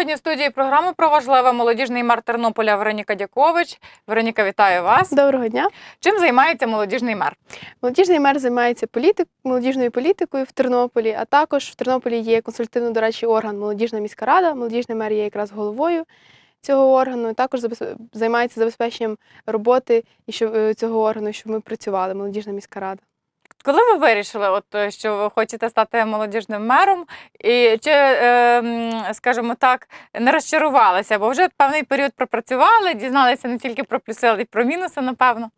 Сьогодні в студії програми про важливе молодіжний мер Тернополя Вероніка Дякович. Вероніка, вітаю вас. Доброго дня. Чим займається молодіжний мер? Молодіжний мер займається політик, молодіжною політикою в Тернополі, а також в Тернополі є консультативно-дорадчий орган Молодіжна міська рада. Молодіжний мер є якраз головою цього органу. Також займається забезпеченням роботи і е, цього органу, щоб ми працювали. Молодіжна міська рада. Коли ви вирішили, от е, що ви хочете стати молодіжним мером, і чи, е, скажімо так, не розчарувалися, бо вже певний період пропрацювали, дізналися не тільки про плюси, але й про мінуси, напевно.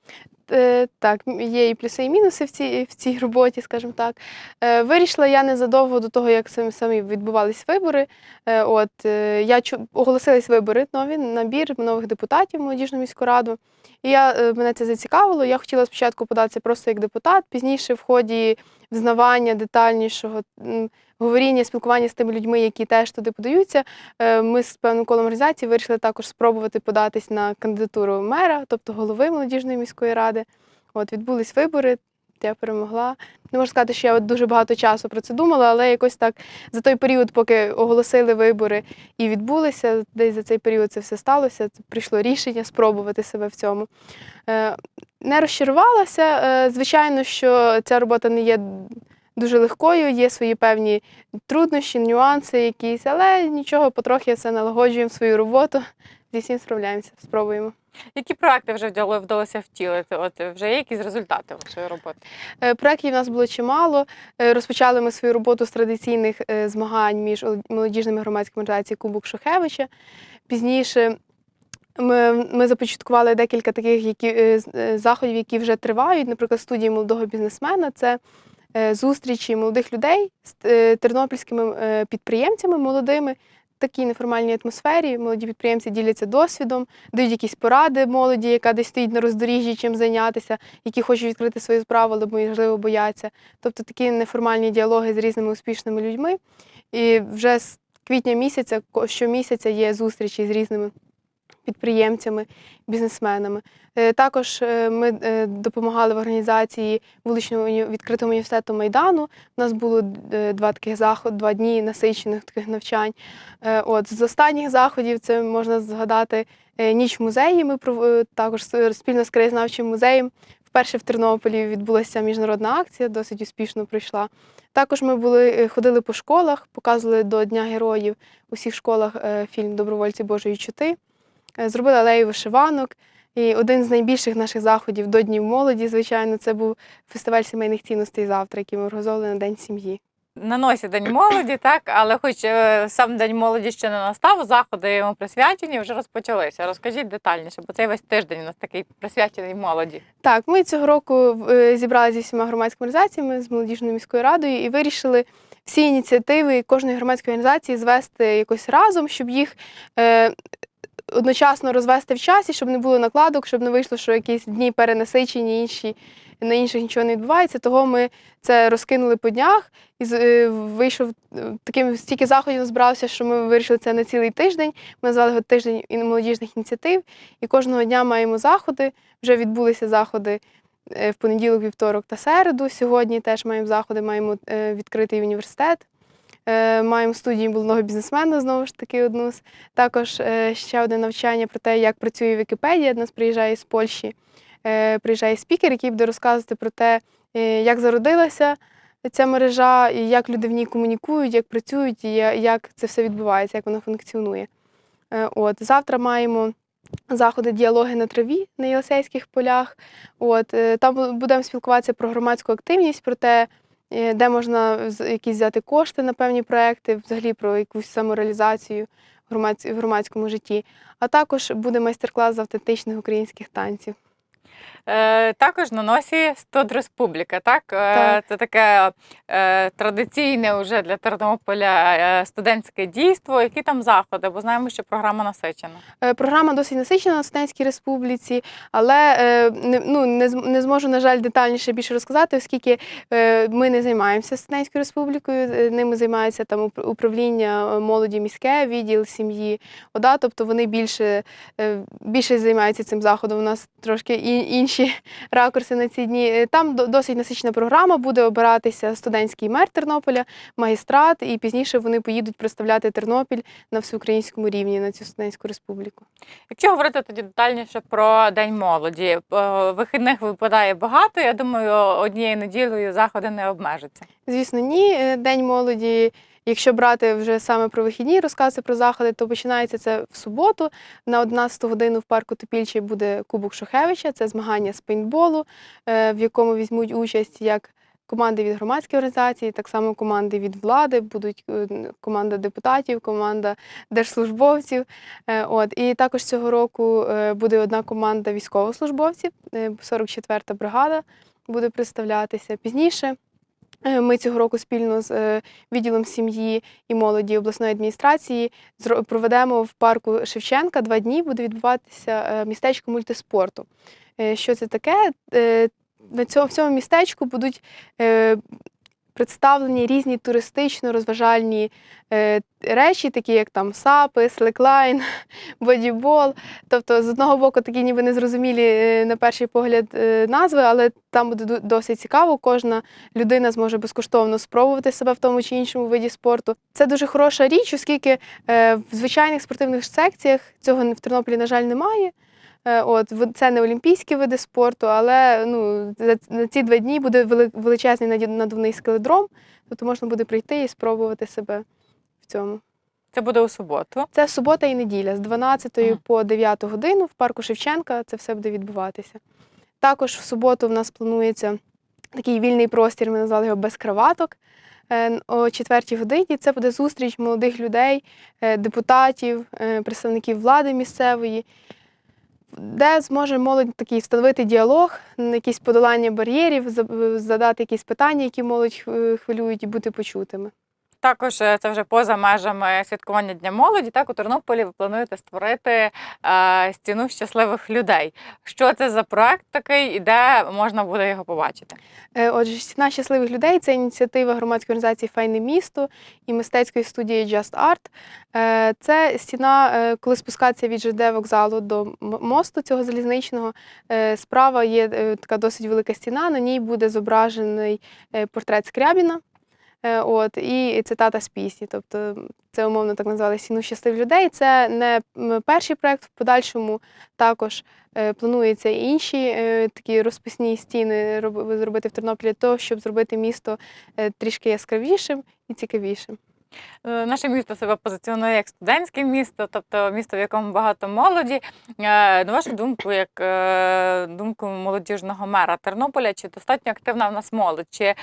Е, Так, є і плюси, і мінуси в цій, в цій роботі, скажімо так. Е, Вирішила я незадовго до того, як самі, відбувались вибори. Е, От я оголосились вибори нові, набір нових депутатів в молодіжну міську раду. І я, мене це зацікавило. Я хотіла спочатку податися просто як депутат, пізніше в ході взнавання детальнішого говоріння, спілкування з тими людьми, які теж туди подаються. е, Ми з певним колом організації вирішили також спробувати податись на кандидатуру мера, тобто голови молодіжної міської ради. От відбулись вибори, я перемогла. Не можу сказати, що я дуже багато часу про це думала, але якось так за той період, поки оголосили вибори і відбулися, десь за цей період це все сталося. Прийшло рішення спробувати себе в цьому. Е, Не розчарувалася. Е, Звичайно, що ця робота не є дуже легкою, є свої певні труднощі, нюанси якісь, але нічого, потрохи все налагоджуємо свою роботу. Зі всім справляємося, спробуємо. Які проекти вже вдалося втілити? От вже є якісь результати вашої роботи? Е, Проєктів в нас було чимало. Е, Розпочали ми свою роботу з традиційних е, змагань між молодіжними громадськими організаціями Кубок Шухевича. Пізніше ми, ми започаткували декілька таких які, заходів, які вже тривають. Наприклад, студії молодого бізнесмена це зустрічі молодих людей з тернопільськими підприємцями молодими. Такій неформальній атмосфері молоді підприємці діляться досвідом, дають якісь поради молоді, яка десь стоїть на роздоріжжі, чим зайнятися, які хочуть відкрити свою справу, але можливо бояться. Тобто такі неформальні діалоги з різними успішними людьми. І вже з квітня місяця, щомісяця є зустрічі з різними підприємцями, бізнесменами. Е, Також е, ми е, допомагали в організації вуличного відкритого університету Майдану. У нас було два таких заходи, два дні насичених таких навчань. От з останніх заходів це можна згадати ніч музеї. Ми також спільно з краєзнавчим музеєм. Вперше в Тернополі відбулася міжнародна акція, досить успішно пройшла. Також ми були, ходили по школах, показували до Дня героїв у всіх школах фільм Добровольці Божої чути. Е, Зробили алею вишиванок. І один з найбільших наших заходів до Днів молоді, звичайно, це був фестиваль сімейних цінностей завтра, який ми організовували на День сім'ї. На носі День молоді, так, але хоч е, сам День молоді ще не настав, заходи йому присвячені вже розпочалися. Розкажіть детальніше, бо цей весь тиждень у нас такий присвячений молоді. Так, ми цього року е, зібралися зі всіма громадськими організаціями з молодіжною міською радою і вирішили всі ініціативи кожної громадської організації звести якось разом, щоб їх одночасно розвести в часі, щоб не було накладок, щоб не вийшло, що якісь дні перенасичені, інші на інших нічого не відбувається. Того ми це розкинули по днях і е, вийшов е, таким стільки заходів збирався, що ми вирішили це на цілий тиждень. Ми назвали його тиждень молодіжних ініціатив, і кожного дня маємо заходи. Вже відбулися заходи е, в понеділок, вівторок та середу. Сьогодні теж маємо заходи, маємо відкритий університет. Е, Маємо студію молодого бізнесмена, знову ж таки, одну з. Також е, ще одне навчання про те, як працює Вікіпедія. До нас приїжджає з Польщі, е, приїжджає спікер, який буде розказувати про те, як зародилася ця мережа, і як люди в ній комунікують, як працюють, і як це все відбувається, як воно функціонує. От завтра маємо заходи діалоги на траві на Єлисейських полях. От там будемо спілкуватися про громадську активність, про те, де можна якісь взяти кошти на певні проекти, взагалі про якусь самореалізацію в громадському житті. А також буде майстер-клас з автентичних українських танців. Е, також на носі Студ Республіка. Так? Е, Так. Це таке е, традиційне вже для Тернополя студентське дійство. Які там заходи? Бо знаємо, що програма насичена. Е, Програма досить насичена на Студентській республіці, але е, не, ну, не, не зможу, на жаль, детальніше більше розказати, оскільки е, ми не займаємося Студентською республікою. Ними займається там управління молоді міське, відділ сім'ї ОДА, тобто вони більше, е, більше займаються цим заходом. У нас трошки і, інші ракурси на ці дні. Е, Там досить насичена програма, буде обиратися студентський мер Тернополя, магістрат, і пізніше вони поїдуть представляти Тернопіль на всеукраїнському рівні на цю студентську республіку. Якщо говорити тоді детальніше про День молоді, е, вихідних випадає багато. Я думаю, однією неділею заходи не обмежаться. Звісно, ні. Е, День молоді. Якщо брати вже саме про вихідні розкази про заходи, то починається це в суботу. На 11 годину в парку Топільчий буде Кубок Шухевича. Це змагання з пейнтболу, е, в якому візьмуть участь як команди від громадської організації, так само команди від влади, будуть е, команда депутатів, команда держслужбовців. Е, От і також цього року буде одна команда військовослужбовців, е, 44-та бригада буде представлятися пізніше. Е, Ми цього року спільно з е, відділом сім'ї і молоді обласної адміністрації проведемо в парку Шевченка два дні. Буде відбуватися е, містечко мультиспорту. Що це таке? На цьому, в цьому містечку будуть представлені різні туристично-розважальні е, речі, такі як там сапи, слеклайн, бодібол. Тобто, з одного боку, такі ніби незрозумілі е, на перший погляд е, назви, але там буде досить цікаво. Кожна людина зможе безкоштовно спробувати себе в тому чи іншому виді спорту. Це дуже хороша річ, оскільки в звичайних спортивних секціях цього в Тернополі, на жаль, немає. Е, От це не олімпійські види спорту, але ну за ці два дні буде величезний надувний скеледром, тобто можна буде прийти і спробувати себе в цьому. Це буде у суботу. Це субота і неділя з 12 Ага. по 9 годину в парку Шевченка це все буде відбуватися. Також в суботу в нас планується такий вільний простір, ми назвали його без краваток. Е, О 4 годині це буде зустріч молодих людей, е, депутатів, представників влади місцевої, де зможе молодь такий встановити діалог, якісь подолання бар'єрів, задати якісь питання, які молодь е, хвилюють, і бути почутими. Також е, це вже поза межами святкування Дня молоді. Так у Тернополі ви плануєте створити е, стіну щасливих людей. Що це за проект такий і де можна буде його побачити? Е, Отже, стіна щасливих людей це ініціатива громадської організації Файне місто і мистецької студії Just Art. Це стіна, коли спускатися від ЖД вокзалу до мосту цього залізничного. Справа є така досить велика стіна. На ній буде зображений портрет Скрябіна. Е, От, і цитата з пісні. Тобто це умовно так назвали стіну щасливих людей. Це не перший проект, в подальшому також Е, Планується і інші е, такі розписні стіни роб- зробити в Тернополі, то щоб зробити місто трішки яскравішим і цікавішим. Е, Наше місто себе позиціонує як студентське місто, тобто місто, в якому багато молоді. Е, На вашу думку, як е, думку молодіжного мера Тернополя, чи достатньо активна в нас молодь? Чи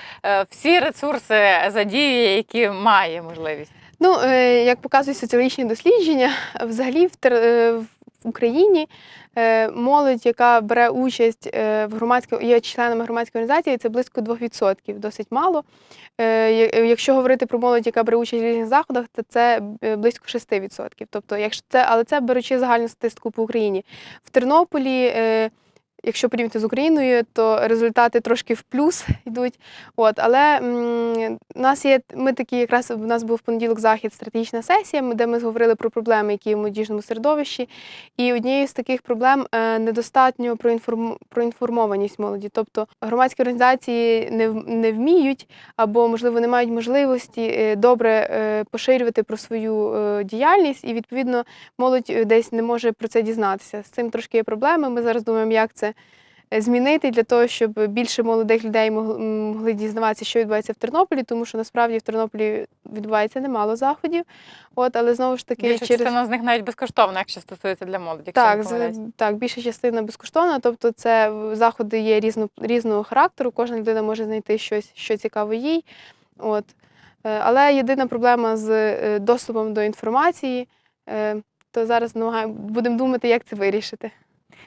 всі ресурси задіює, які має можливість? Ну, як показують соціологічні дослідження, взагалі в, в Україні е, молодь, яка бере участь е, в громадській, є членами громадської організації, це близько 2%, досить мало. Е, Якщо говорити про молодь, яка бере участь в різних заходах, то це близько 6%. Тобто, якщо це, але це беручи загальну статистику по Україні. В Тернополі. Якщо порівняти з Україною, то результати трошки в плюс йдуть. От, але у нас є ми такі, якраз у нас був в понеділок захід, стратегічна сесія, де ми говорили про проблеми, які в молодіжному середовищі. І однією з таких проблем е, недостатньо проінформ, проінформованість молоді. Тобто громадські організації не, не вміють або, можливо, не мають можливості е, добре е, поширювати про свою діяльність, і відповідно молодь десь не може про це дізнатися. З цим трошки є проблеми. Ми зараз думаємо, як це е, змінити для того, щоб більше молодих людей могли, дізнаватися, що відбувається в Тернополі, тому що насправді в Тернополі відбувається немало заходів. От, але знову ж таки, Більша через частина з них навіть безкоштовна, якщо стосується для молоді. якщо так, з- так, більша частина безкоштовна, тобто це заходи є різно, різного характеру, кожна людина може знайти щось, що цікаво їй. От. Е, Але єдина проблема з е, доступом до інформації, то зараз будемо думати, як це вирішити.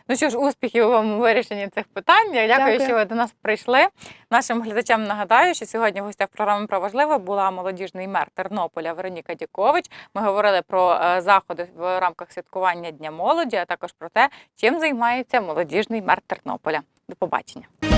Ну що ж, успіхів вам у вирішенні цих питань. Дякую, Дякую. що ви до нас прийшли. Нашим глядачам нагадаю, що сьогодні в гостях програми про важливе була молодіжний мер Тернополя Вероніка Дікович. Ми говорили про е, заходи в рамках святкування Дня молоді, а також про те, чим займається молодіжний мер Тернополя. До побачення.